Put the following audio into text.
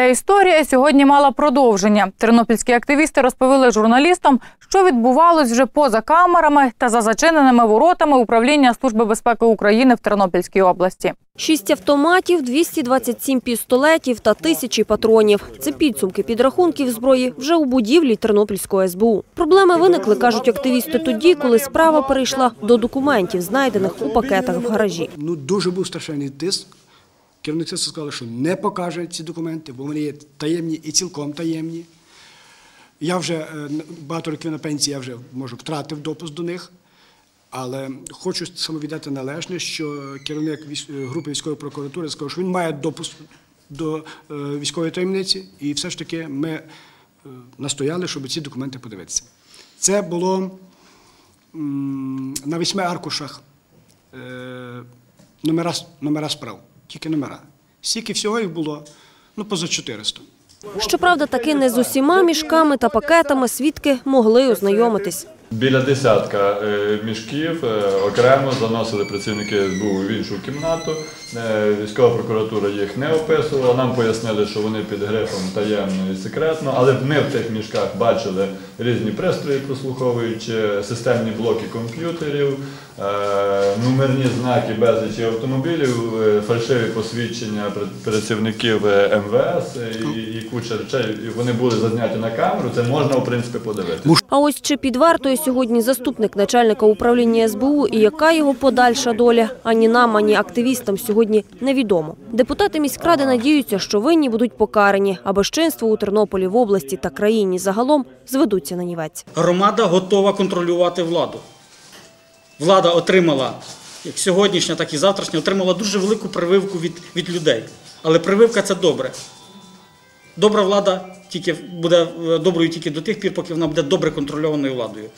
Ця історія сьогодні мала продовження. Тернопільські активісти розповіли журналістам, що відбувалось вже поза камерами та за зачиненими воротами управління Служби безпеки України в Тернопільській області. Шість автоматів, 227 пістолетів та тисячі патронів. Це підсумки підрахунків зброї вже у будівлі Тернопільського СБУ. Проблеми виникли, кажуть активісти, тоді, коли справа перейшла до документів, знайдених у пакетах в гаражі. Ну, дуже був страшенний тиск. Керівництво сказали, що не покаже ці документи, бо вони є таємні і цілком таємні. Я вже е, багато років на пенсії, я вже може втратив допуск до них. Але хочу самовіддати належне, що керівник групи військової прокуратури сказав, що він має допуск до е, військової таємниці, і все ж таки ми е, настояли, щоб ці документи подивитися. Це було на восьми аркушах е, номера, номера справ, тільки номера. Стільки всього їх було, ну, поза 400. Щоправда, таки не з усіма мішками та пакетами свідки могли ознайомитись. Біля десятка е, мішків е, окремо заносили працівники СБУ в іншу кімнату. Е, Військова прокуратура їх не описувала. Нам пояснили, що вони під грифом таємно і секретно, але ми в тих мішках бачили різні пристрої, прослуховуючи системні блоки комп'ютерів, номерні знаки безлічі автомобілів, фальшиві посвідчення працівників МВС і, і куча речей. Вони були зазняті на камеру. Це можна в принципі подивитися. А ось чи під вартою сьогодні заступник начальника управління СБУ і яка його подальша доля, ані нам, ані активістам сьогодні невідомо. Депутати міськради надіються, що винні будуть покарані, а безчинство у Тернополі в області та країні загалом зведуться на нівець. Громада готова контролювати владу. Влада отримала, як сьогоднішня, так і завтрашня, отримала дуже велику прививку від, від людей. Але прививка це добре. Добра влада тільки буде доброю тільки до тих пір, поки вона буде добре контрольованою владою.